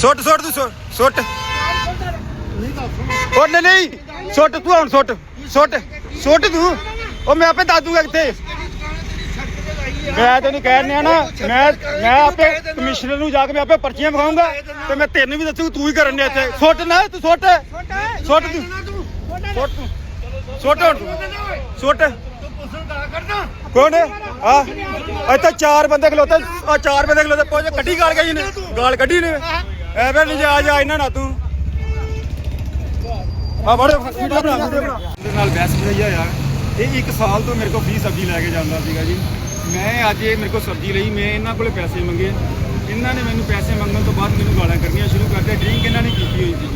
ਸੁੱਟ ਸੁੱਟ ਤੂੰ, ਸੁੱਟ ਸੁੱਟ। ਉਹ ਨਹੀਂ ਨਹੀਂ, ਸੁੱਟ ਤੂੰ ਹੁਣ, ਸੁੱਟ ਸੁੱਟ ਸੁੱਟ ਤੂੰ। ਉਹ ਮੈਂ ਆਪੇ ਦੱਸ ਦੂੰਗਾ ਕਿੱਥੇ ਮੈਂ ਤੈਨੂੰ ਕਹਿ ਰਿਹਾ ਨਾ, ਮੈਂ ਮੈਂ ਆਪੇ ਕਮਿਸ਼ਨਰ ਨੂੰ ਜਾ ਕੇ ਮੈਂ ਆਪੇ ਪਰਚੀਆਂ ਵਿਖਾਉਂਗਾ ਤੇ ਮੈਂ ਤੈਨੂੰ ਵੀ ਦੱਸੂ ਤੂੰ ਹੀ ਕਰਨ ਡਿਆ ਇੱਥੇ। ਸੁੱਟ ਨਾ, ਤੂੰ ਸੁੱਟ। ਸੁੱਟ ਤੂੰ। ਸੁੱਟ ਤੂੰ। ਸੁੱਟ ਹੁਣ। ਤੂੰ ਸੁੱਟ। ਕੌਣ ਹੈ? ਆ, ਇੱਥੇ ਚਾਰ ਬੰਦੇ ਖਲੋਤੇ, ਆ ਚਾਰ ਬੰਦੇ ਖਲੋਤੇ ਪਹੁੰਚ ਕੱਢੀ ਗਾਲ ਗਈ ਨੇ ਗਾਲ ਕੱਢੀ ਨੇ ਐਵੇਂ ਨਹੀਂ ਜਾ ਜਾ ਇਹਨਾਂ ਨਾਲ ਤੂੰ। ਆ ਬੜੇ ਵੀਡੀਓ ਬਣਾ ਵੀਡੀਓ ਬਣਾ ਦੇ ਨਾਲ ਬਹਿਸ ਭਈਆ ਯਾਰ। ਇਹ ਇੱਕ ਸਾਲ ਤੋਂ ਮੇਰੇ ਕੋਲ ਫ੍ਰੀ ਸਬਜ਼ੀ ਲੈ ਕੇ ਜਾਂਦਾ ਸੀਗਾ ਜੀ। ਮੈਂ ਅੱਜ ਇਹ ਮੇਰੇ ਕੋਲ ਸਬਜ਼ੀ ਲਈ, ਮੈਂ ਇਹਨਾਂ ਕੋਲੇ ਪੈਸੇ ਮੰਗੇ। ਇਹਨਾਂ ਨੇ ਮੈਨੂੰ ਪੈਸੇ ਮੰਗਣ ਤੋਂ ਬਾਅਦ ਮੈਨੂੰ ਗਾਲਾਂ ਕੱਢਣੀਆਂ ਸ਼ੁਰੂ ਕਰ ਦਿੱਤੀਆਂ। ਡਰਿੰਕ ਇਹਨਾਂ ਨੇ ਕੀਤੀ ਹੋਈ ਸੀ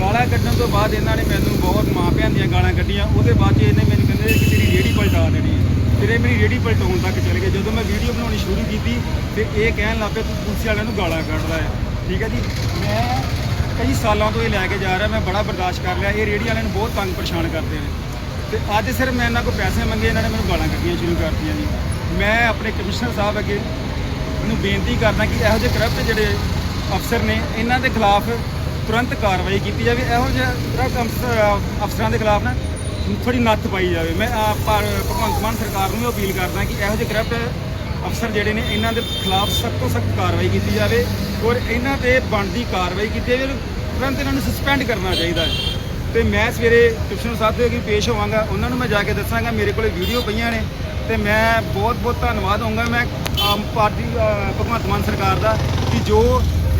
ਗਾਲਾਂ ਕੱਢਣ ਤੋਂ ਬਾਅਦ ਇਹਨਾਂ ਨੇ ਮੈਨੂੰ ਬਹੁਤ ਮਾਂ ਮਾਪਿਆਂ ਦੀਆਂ ਗਾਲਾਂ ਕੱਢੀਆਂ। ਉਹਦੇ ਬਾਅਦ 'ਚ ਇਹਨੇ ਮੈਨੂੰ ਕਹਿੰਦੇ ਕਿ ਤੇਰੀ ਰੇੜੀ ਪਲਟਾ ਦੇਣੀ ਹੈ। ਫਿਰ ਇਹ ਮੇਰੀ ਰੇੜੀ ਪਲਟਾਉਣ ਤੱਕ ਚਲੇ ਗਏ। ਜਦੋਂ ਮੈਂ ਵੀਡੀਓ ਬਣਾਉਣੀ ਸ਼ੁਰੂ ਕੀਤੀ ਤੇ ਇਹ ਕਹਿਣ ਲੱਗ ਪਏ ਤੂੰ ਪੁਲਿਸ ਵਾਲਿਆਂ ਨੂੰ ਗਾਲਾਂ ਕੱਢਦਾ ਹੈ। ਠੀਕ ਹੈ ਜੀ। ਮੈਂ ਕਈ ਸਾਲਾਂ ਤੋਂ ਇਹ ਲੈ ਕੇ ਜਾ ਰਿਹਾ, ਮੈਂ ਬੜਾ ਬਰਦਾਸ਼ਤ ਕਰ ਲਿਆ। ਇਹ ਰੇੜੀ ਵਾਲਿਆਂ ਨੂੰ ਬਹੁਤ ਤੰਗ ਪਰੇਸ਼ਾਨ ਕਰਦੇ ਨੇ। ਤੇ ਅੱਜ ਸਿਰ ਮੈਂ ਇਹਨਾਂ ਕੋਲ ਪੈਸੇ ਮੰਗੇ, ਇਹਨਾਂ ਨੇ ਮੈਨੂੰ ਗਾਲਾਂ ਕੱਢੀਆਂ ਸ਼ੁਰੂ ਕਰਤੀਆਂ ਜੀ। ਮੈਂ ਆਪਣੇ ਕਮਿਸ਼ਨਰ ਸਾਹਿਬ ਅੱਗੇ ਨੂੰ ਬੇਨਤੀ ਕਰਦਾ ਕਿ ਇਹੋ ਜਿਹੇ ਕਰਪਟ ਜਿਹੜੇ ਅਫਸਰ ਨੇ, ਇਹਨਾਂ ਦੇ ਖਿਲਾਫ ਤੁਰੰਤ ਕਾਰਵਾਈ ਕੀਤੀ ਜਾਵੇ। ਇਹੋ ਜਿਹੇ ਕਰਪਟ ਅਫਸਰ- ਅਫਸਰਾਂ ਦੇ ਖਿਲਾਫ ਨਾ ਥੋੜੀ ਨੱਥ ਪਾਈ ਜਾਵੇ। ਮੈਂ ਆਪ, ਪਰ ਭਗਵੰਤ ਮਾਨ ਸਰਕਾਰ ਨੂੰ ਵੀ ਅਪੀਲ ਕਰਦਾ ਕਿ ਇਹੋ ਜਿਹੇ ਕਰਪਟ ਅਫਸਰ ਜਿਹੜੇ ਨੇ, ਇਹਨਾਂ ਦੇ ਖਿਲਾਫ ਸਖਤ ਤੋਂ ਸਖਤ ਕਾਰਵਾਈ ਕੀਤੀ ਜਾਵੇ ਔਰ ਇਹਨਾਂ ਤੇ ਬਣਦੀ ਕਾਰਵਾਈ ਕੀਤੀ ਜਾਵੇ ਤੁਰੰਤ ਇਹਨਾਂ ਨੂੰ ਸਸਪੈਂਡ ਕਰਨਾ ਚਾਹੀਦਾ ਹੈ। ਤੇ ਮੈਂ ਸਵੇਰੇ ਕਮਿਸ਼ਨਰ ਸਾਹਿਬ ਦੇ ਅੱਗੇ ਪੇਸ਼ ਹੋਵਾਂਗਾ। ਉਹਨਾਂ ਨੂੰ ਮੈਂ ਜਾ ਕੇ ਦੱਸਾਂਗਾ, ਮੇਰੇ ਕੋਲੇ ਵੀਡੀਓ ਪਈਆਂ ਨੇ ਤੇ ਮੈਂ ਬਹੁਤ ਬਹੁਤ ਧੰਨਵਾਦ ਹੋਊਂਗਾ। ਮੈਂ ਆਮ ਪਾਰਟੀ ਭਗਵੰਤ ਮਾਨ ਸਰਕਾਰ ਦਾ ਕਿ ਜੋ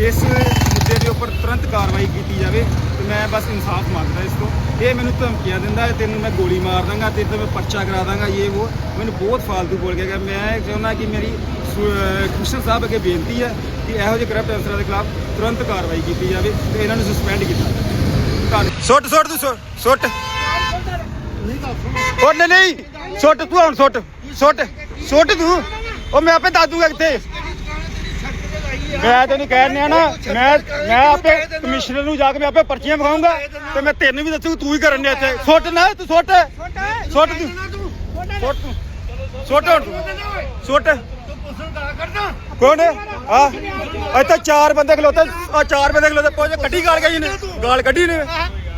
ਇਸ ਮੁੱਦੇ ਦੇ ਉੱਪਰ ਤੁਰੰਤ ਕਾਰਵਾਈ ਕੀਤੀ ਜਾਵੇ। ਮੈਂ ਬਸ ਇਨਸਾਫ ਮੰਗਦਾ ਇਸ ਤੋਂ। ਇਹ ਮੈਨੂੰ ਧਮਕੀਆਂ ਦਿੰਦਾ ਹੈ, ਤੈਨੂੰ ਮੈਂ ਗੋਲੀ ਮਾਰ ਦਾਂਗਾ, ਤੇਰੇ ਤੇ ਮੈਂ ਪਰਚਾ ਕਰਾ ਦਾਂਗਾ, ਇਹ ਉਹ। ਮੈਨੂੰ ਬਹੁਤ ਫਾਲਤੂ ਬੋਲ ਕੇ ਗਿਆ। ਮੈਂ ਚਾਹੁੰਦਾ ਕਿ ਮੇਰੀ ਸੁ- ਸਾਹਿਬ ਅੱਗੇ ਬੇਨਤੀ ਹੈ ਕਿ ਇਹੋ ਜਿਹੇ ਕਰਪਟ ਅਫਸਰਾਂ ਦੇ ਖਿਲਾਫ ਤੁਰੰਤ ਕਾਰਵਾਈ ਕੀਤੀ ਜਾਵੇ ਤੇ ਇਹਨਾਂ ਨੂੰ ਸਸਪੈਂਡ ਕੀਤਾ ਜਾਵੇ। ਸੁੱਟ ਸੁੱਟ ਤੂੰ ਸੁੱਟ। ਉਹ ਨਹੀਂ, ਸੁੱਟ ਤੂੰ ਹੁਣ, ਸੁੱਟ। ਸੁੱਟ ਸੁੱਟ ਤੂੰ। ਉਹ ਮੈਂ ਆਪੇ ਦੱਸ ਦੂੰਗਾ ਕਿੱਥੇ। ਮੈਂ ਤੈਨੂੰ ਕਹਿ ਰਿਹਾ ਨਾ। ਮੈਂ ਮੈਂ ਆਪੇ ਕਮਿਸ਼ਨਰ ਨੂੰ ਜਾ ਕੇ ਮੈਂ ਆਪੇ ਪਰਚੀਆਂ ਵਿਖਾਉਂਗਾ ਤੇ ਮੈਂ ਤੈਨੂੰ ਵੀ ਦੱਸੂ ਤੂੰ ਹੀ ਕਰਨ ਡਿਆ ਇੱਥੇ। ਸੁੱਟ ਨਾ, ਤੂੰ ਸੁੱਟ। ਸੁੱਟ ਤੂੰ। ਸੁੱਟ। ਤੂੰ ਸੁੱਟ ਹੁਣ ਤੂੰ। ਸੁੱਟ। ਕੌਣ ਹੈ? ਆ। ਇੱਥੇ ਚਾਰ ਬੰਦੇ ਖਲੋਤੇ। ਆ ਚਾਰ ਬੰਦੇ ਖਲੋਤੇ। ਪਹੁੰਚ ਕੱਢੀ ਗਾਲ ਗਈ ਨੇ ਗਾਲ ਕੱਢੀ ਨੇ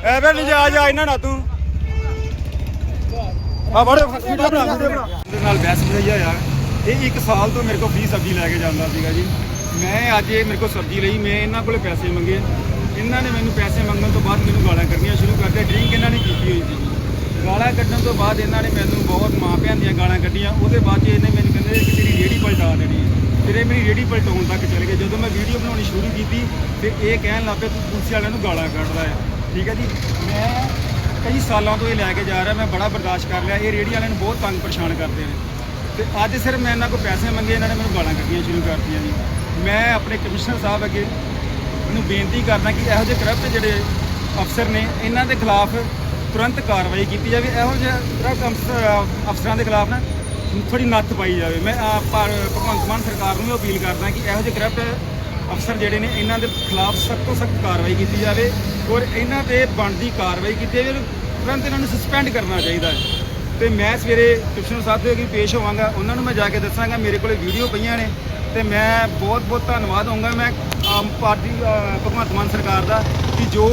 ਐਵੇਂ ਨਹੀਂ ਜਾ ਜਾ ਇਹਨਾਂ ਨਾਲ ਤੂੰ। ਆ ਬੜੇ ਵੀਡੀਓ ਬਣਾ ਵੀਡੀਓ ਬਣਾ ਨਾਲ ਬਹਿਸ ਭਈਆ ਇਹ ਇੱਕ ਸਾਲ ਤੋਂ ਮੇਰੇ ਕੋਲ ਫ੍ਰੀ ਸਬਜ਼ੀ ਲੈ ਕੇ ਜਾਂਦਾ ਸੀਗਾ ਜੀ। ਮੈਂ ਅੱਜ ਇਹ ਮੇਰੇ ਕੋਲ ਸਬਜ਼ੀ ਲਈ, ਮੈਂ ਇਹਨਾਂ ਕੋਲੇ ਪੈਸੇ ਮੰਗੇ। ਇਹਨਾਂ ਨੇ ਮੈਨੂੰ ਪੈਸੇ ਮੰਗਣ ਤੋਂ ਬਾਅਦ ਮੈਨੂੰ ਗਾਲਾਂ ਕੱਢਣੀਆਂ ਸ਼ੁਰੂ ਕਰ ਦਿੱਤੀਆਂ। ਡਰਿੰਕ ਇਹਨਾਂ ਨੇ ਕੀਤੀ ਹੋਈ ਸੀ। ਗਾਲਾਂ ਕੱਢਣ ਤੋਂ ਬਾਅਦ ਇਹਨਾਂ ਨੇ ਮੈਨੂੰ ਬਹੁਤ ਮਾਪਿਆਂ ਦੀਆਂ ਗਾਲਾਂ ਕੱਢੀਆਂ। ਉਹਦੇ ਬਾਅਦ 'ਚ ਇਹਨੇ ਮੈਨੂੰ ਕਹਿੰਦੇ ਕਿ ਤੇਰੀ ਰੇੜੀ ਪਲਟਾ ਦੇਣੀ ਹੈ। ਫਿਰ ਇਹ ਮੇਰੀ ਰੇੜੀ ਪਲਟਾਉਣ ਤੱਕ ਚਲੇ ਗਏ। ਜਦੋਂ ਮੈਂ ਵੀਡੀਓ ਬਣਾਉਣੀ ਸ਼ੁਰੂ ਕੀਤੀ ਤੇ ਇਹ ਕਹਿਣ ਲੱਗ ਪਏ ਤੂੰ ਪੁਲਿਸ ਵਾਲਿਆਂ ਨੂੰ ਗਾਲਾਂ ਕੱਢਦਾ ਹੈ। ਠੀਕ ਹੈ ਜੀ? ਮੈਂ ਕਈ ਸਾਲਾਂ ਤੋਂ ਇਹ ਲੈ ਕੇ ਜਾ ਰਿਹਾ। ਮੈਂ ਬੜਾ ਬਰਦਾਸ਼ਤ ਕਰ ਲਿਆ। ਇਹ ਰੇੜੀ ਵਾਲਿਆਂ ਨੂੰ ਬਹੁਤ ਤੰਗ ਪਰੇਸ਼ਾਨ ਕਰਦੇ ਨੇ। ਤੇ ਅੱਜ ਸਿਰ ਮੈਂ ਇਹਨਾਂ ਕੋਲ ਪੈਸੇ ਮੰਗੇ, ਇਹਨਾਂ ਨੇ ਮੈਨੂੰ ਗਾਲਾਂ ਕੱਢਣੀਆਂ ਸ਼ੁਰੂ ਕਰਤੀਆਂ ਜੀ। ਮੈਂ ਆਪਣੇ ਕਮਿਸ਼ਨਰ ਸਾਹਿਬ ਅੱਗੇ ਨੂੰ ਬੇਨਤੀ ਕਰਦਾ ਕਿ ਇਹੋ ਜਿਹੇ ਕਰਪਟ ਜਿਹੜੇ ਅਫਸਰ ਨੇ, ਇਹਨਾਂ ਦੇ ਖਿਲਾਫ ਤੁਰੰਤ ਕਾਰਵਾਈ ਕੀਤੀ ਜਾਵੇ। ਇਹੋ ਜਿਹੇ ਕਰਪਟ ਅਫਸਰ- ਅਫਸਰਾਂ ਦੇ ਖਿਲਾਫ ਨਾ ਥੋੜੀ ਨੱਥ ਪਾਈ ਜਾਵੇ। ਮੈਂ ਆਪ ਭਗਵੰਤ ਮਾਨ ਸਰਕਾਰ ਨੂੰ ਵੀ ਅਪੀਲ ਕਰਦਾ ਕਿ ਇਹੋ ਜਿਹੇ ਕਰਪਟ ਅਫਸਰ ਜਿਹੜੇ ਨੇ, ਇਹਨਾਂ ਦੇ ਖਿਲਾਫ ਸਖਤ ਤੋਂ ਸਖਤ ਕਾਰਵਾਈ ਕੀਤੀ ਜਾਵੇ ਔਰ ਇਹਨਾਂ ਤੇ ਬਣਦੀ ਕਾਰਵਾਈ ਕੀਤੀ ਜਾਵੇ ਤੁਰੰਤ ਇਹਨਾਂ ਨੂੰ ਸਸਪੈਂਡ ਕਰਨਾ ਚਾਹੀਦਾ ਹੈ। ਤੇ ਮੈਂ ਸਵੇਰੇ ਕਮਿਸ਼ਨਰ ਸਾਹਿਬ ਦੇ ਅੱਗੇ ਪੇਸ਼ ਹੋਵਾਂਗਾ। ਉਹਨਾਂ ਨੂੰ ਮੈਂ ਜਾ ਕੇ ਦੱਸਾਂਗਾ। ਮੇਰੇ ਕੋਲੇ ਵੀਡੀਓ ਪਈਆਂ ਨੇ। ਤੇ ਮੈਂ ਬਹੁਤ ਬਹੁਤ ਧੰਨਵਾਦ ਹੋਊਂਗਾ। ਮੈਂ ਆਮ ਪਾਰਟੀ ਭਗਵੰਤ ਮਾਨ ਸਰਕਾਰ ਦਾ ਕਿ ਜੋ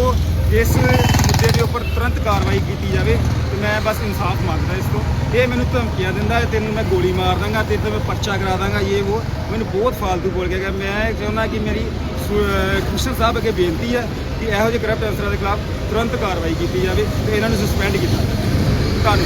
ਇਸ ਮੁੱਦੇ ਦੇ ਉੱਪਰ ਤੁਰੰਤ ਕਾਰਵਾਈ ਕੀਤੀ ਜਾਵੇ ਤੇ ਮੈਂ ਬਸ ਇਨਸਾਫ ਮੰਗਦਾ ਇਸ ਤੋਂ। ਇਹ ਮੈਨੂੰ ਧਮਕੀਆਂ ਦਿੰਦਾ ਹੈ, ਤੈਨੂੰ ਮੈਂ ਗੋਲੀ ਮਾਰ ਦਾਂਗਾ, ਤੇਰੇ ਤੇ ਮੈਂ ਪਰਚਾ ਕਰਾ ਦਾਂਗਾ, ਇਹ ਉਹ ਮੈਨੂੰ ਬਹੁਤ ਫਾਲਤੂ ਬੋਲ ਕੇ ਗਿਆ। ਮੈਂ ਚਾਹੁੰਦਾ ਕਿ ਮੇਰੀ ਕਮਿਸ਼ਨਰ ਸਾਹਿਬ ਅੱਗੇ ਬੇਨਤੀ ਹੈ ਕਿ ਇਹੋ ਜਿਹੇ ਕਰਪਟ ਅਫਸਰਾਂ ਦੇ ਖਿਲਾਫ ਤੁਰੰਤ ਕਾਰਵਾਈ ਕੀਤੀ ਜਾਵੇ ਤੇ ਇਹਨਾਂ ਨੂੰ ਸਸਪੈਂਡ ਕੀਤਾ ਜਾਵੇ। ਧੰਨਵਾਦ।